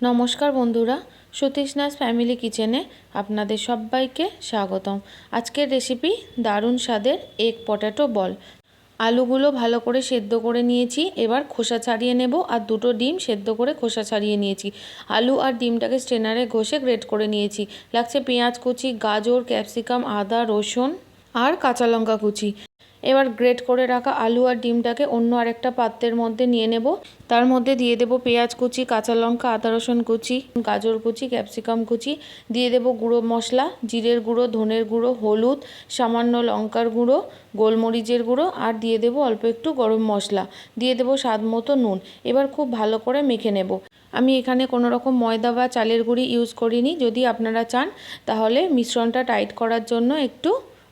নমস্কার বন্ধুরা সতীশনাথ ফ্যামিলি কিচেনে আপনাদের সবাইকে স্বাগতম। আজকের রেসিপি দারুণ স্বাদের এগ পটাটো বল। আলুগুলো ভালো করে সেদ্ধ করে নিয়েছি, এবার খোসা ছাড়িয়ে নেব আর দুটো ডিম সেদ্ধ করে খোসা ছাড়িয়ে নিয়েছি। আলু আর ডিমটাকে স্ট্রেনারে ঘষে গ্রেট করে নিয়েছি। লাগছে পেঁয়াজ কুচি, গাজর, ক্যাপসিকাম, আদা, রসুন আর কাঁচা লঙ্কা কুচি। এবার গ্রেট করে রাখা আলু আর ডিমটাকে অন্য আরেকটা পাত্রের মধ্যে নিয়ে নেব। তার মধ্যে দিয়ে দেব পেঁয়াজ কুচি, কাঁচা লঙ্কা, আদা রসুন কুচি, গাজর কুচি, ক্যাপসিকাম কুচি। দিয়ে দেব গুঁড়ো মশলা, জিরের গুঁড়ো, ধনের গুঁড়ো, হলুদ, সামান্য লঙ্কার গুঁড়ো, গোলমরিচের গুঁড়ো আর দিয়ে দেব অল্প একটু গরম মশলা। দিয়ে দেব স্বাদ মতো নুন। এবার খুব ভালো করে মেখে নেব। আমি এখানে কোনো রকম ময়দা বা চালের গুঁড়ি ইউজ করিনি। যদি আপনারা চান, তাহলে মিশ্রণটা টাইট করার জন্য একটু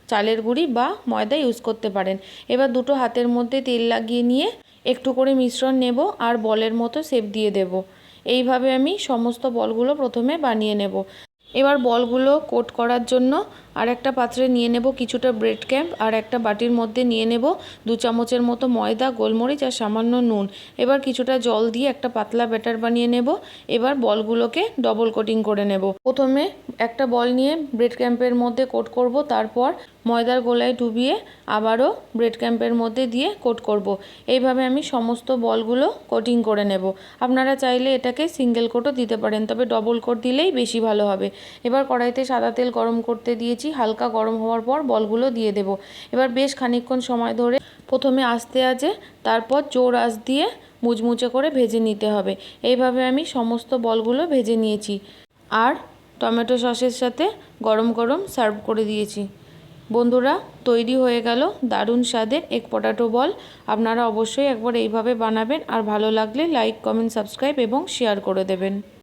চালের গুঁড়ি বা ময়দা ইউজ করতে পারেন। এবার দুটো হাতের মধ্যে তেল লাগিয়ে নিয়ে একটু করে মিশ্রণ নেব আর বলের মতো শেপ দিয়ে দেব। এইভাবে আমি সমস্ত বলগুলো প্রথমে বানিয়ে নেব। এবার বলগুলো কোট করার জন্য আর একটা পাত্রে নিয়ে নেব কিছুটা ব্রেড ক্যাম্প আর একটা বাটির মধ্যে নিয়ে নেব দু চামচের মতো ময়দা, গোলমরিচ আর সামান্য নুন। এবার কিছুটা জল দিয়ে একটা পাতলা ব্যাটার বানিয়ে নেব। এবার বলগুলোকে ডবল কোটিং করে নেব। প্রথমে একটা বল নিয়ে ব্রেড ক্যাম্পের মধ্যে কোট করব, তারপর ময়দার গোলায় ডুবিয়ে আবারও ব্রেড ক্যাম্পের মধ্যে দিয়ে কোট করব। এইভাবে আমি সমস্ত বলগুলো কোটিং করে নেব। আপনারা চাইলে এটাকে সিঙ্গেল কোটও দিতে পারেন, তবে ডবল কোট দিলেই বেশি ভালো হবে। এবার কড়াইতে সাদা তেল গরম করতে দিয়েছি, হালকা গরম হওয়ার পর বলগুলো দিয়ে দেব। এবার বেশ খানিকক্ষণ সময় ধরে প্রথমে আস্তে আছে তারপর জোর আঁচ দিয়ে মুচমুচে করে ভেজে নিতে হবে। এইভাবে আমি সমস্ত বলগুলো ভেজে নিয়েছি। আর টমেটো সসের সাথে গরম গরম সার্ভ করে দিয়েছি। বন্ধুরা, তৈরি হয়ে গেল দারুণ স্বাদের এক পটাটো বল আপনারা অবশ্যই একবার এইভাবে বানাবেন। আর ভালো লাগলে লাইক কমেন্ট সাবস্ক্রাইব এবং শেয়ার করে দেবেন।